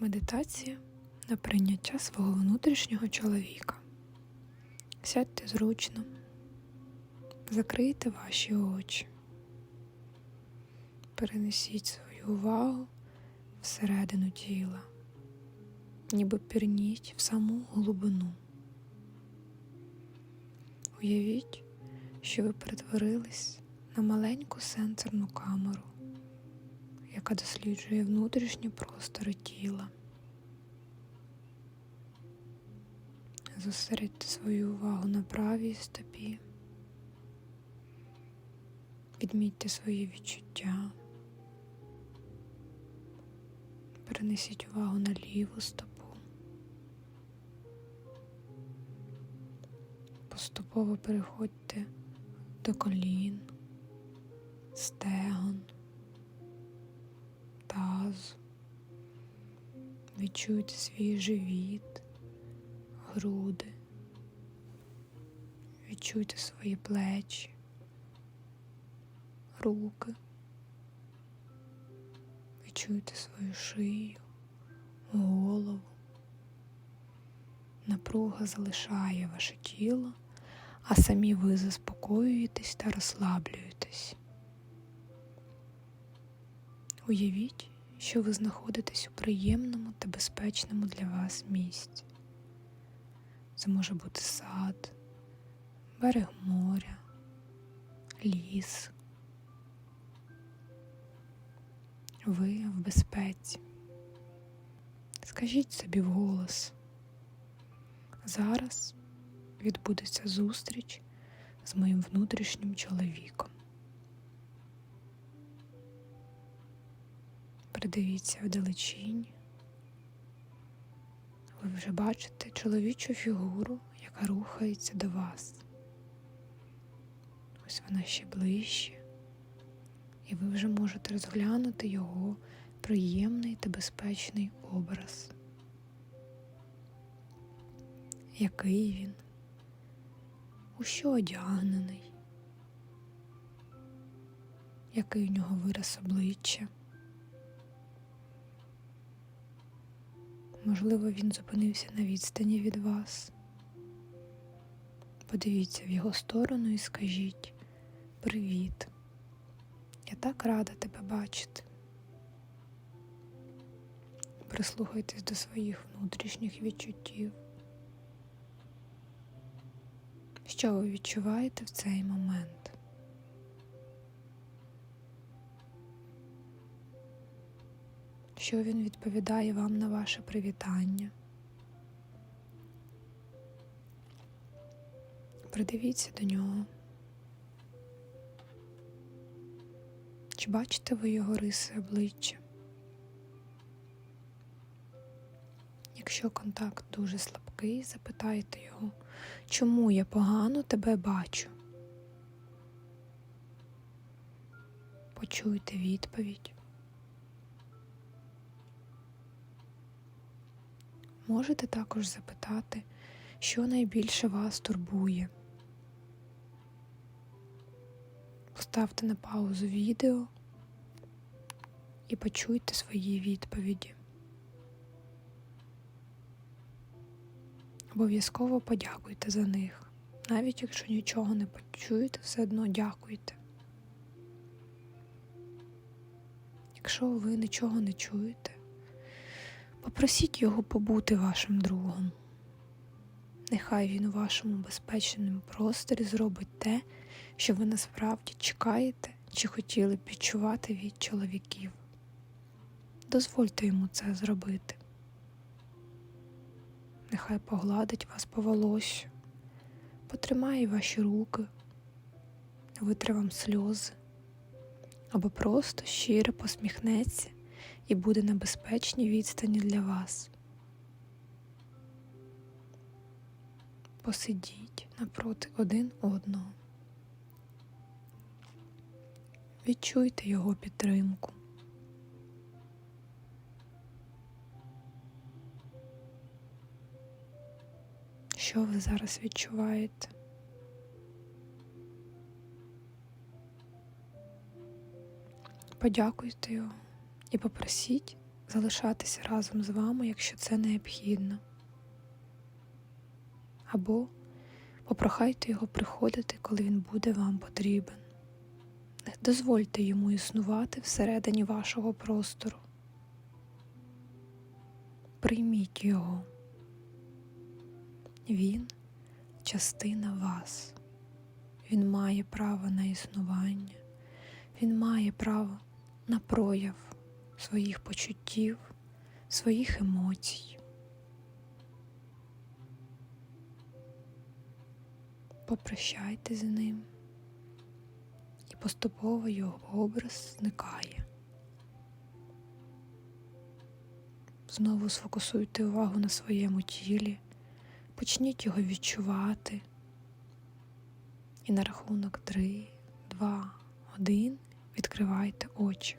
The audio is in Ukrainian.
Медитація на прийняття свого внутрішнього чоловіка. Сядьте зручно, закрийте ваші очі, перенесіть свою увагу всередину тіла, ніби пірніть в саму глибину. Уявіть, що ви перетворились на маленьку сенсорну камеру, яка досліджує внутрішні простори тіла. Зосередьте свою увагу на правій стопі. Відмітьте свої відчуття. Перенесіть увагу на ліву стопу. Поступово переходьте до колін, стегон, тазу. Відчуйте свій живіт, груди. Відчуйте свої плечі, руки. Відчуйте свою шию, голову. Напруга залишає ваше тіло, а самі ви заспокоюєтесь та розслаблюєтесь. Уявіть, що ви знаходитесь у приємному та безпечному для вас місці. Це може бути сад, берег моря, ліс. Ви в безпеці. Скажіть собі вголос. Зараз відбудеться зустріч з моїм внутрішнім чоловіком. Придивіться вдалечінь. Ви вже бачите чоловічу фігуру, яка рухається до вас. Ось вона ще ближче, і ви вже можете розглянути його приємний та безпечний образ. Який він? У що одягнений? Який у нього вираз обличчя? Можливо, він зупинився на відстані від вас. Подивіться в його сторону і скажіть Привіт. Я так рада тебе бачити. Прислухайтесь до своїх внутрішніх відчуттів. Що ви відчуваєте в цей момент? Що він відповідає вам на ваше привітання? Придивіться до нього. Чи бачите ви його риси обличчя? Якщо контакт дуже слабкий, запитайте його, чому я погано тебе бачу? Почуйте відповідь. Можете також запитати, що найбільше вас турбує. Поставте на паузу відео і почуйте свої відповіді. Обов'язково подякуйте за них. Навіть якщо нічого не почуєте, все одно дякуйте. Якщо ви нічого не чуєте, попросіть його побути вашим другом. Нехай він у вашому безпечному просторі зробить те, що ви насправді чекаєте чи хотіли б відчувати від чоловіків. Дозвольте йому це зробити. Нехай погладить вас по волосю, потримає ваші руки, витре вам сльози, або просто щиро посміхнеться і буде на безпечній відстані для вас. Посидіть напроти один одного. Відчуйте його підтримку. Що ви зараз відчуваєте? Подякуйте його і попросіть залишатися разом з вами, якщо це необхідно. Або попрохайте його приходити, коли він буде вам потрібен. Не дозвольте йому існувати всередині вашого простору. Прийміть його. Він частина вас. Він має право на існування, він має право на прояв своїх почуттів, своїх емоцій. Попрощайте з ним, і поступово його образ зникає. Знову сфокусуйте увагу на своєму тілі, почніть його відчувати. І на рахунок 3, 2, 1 відкривайте очі.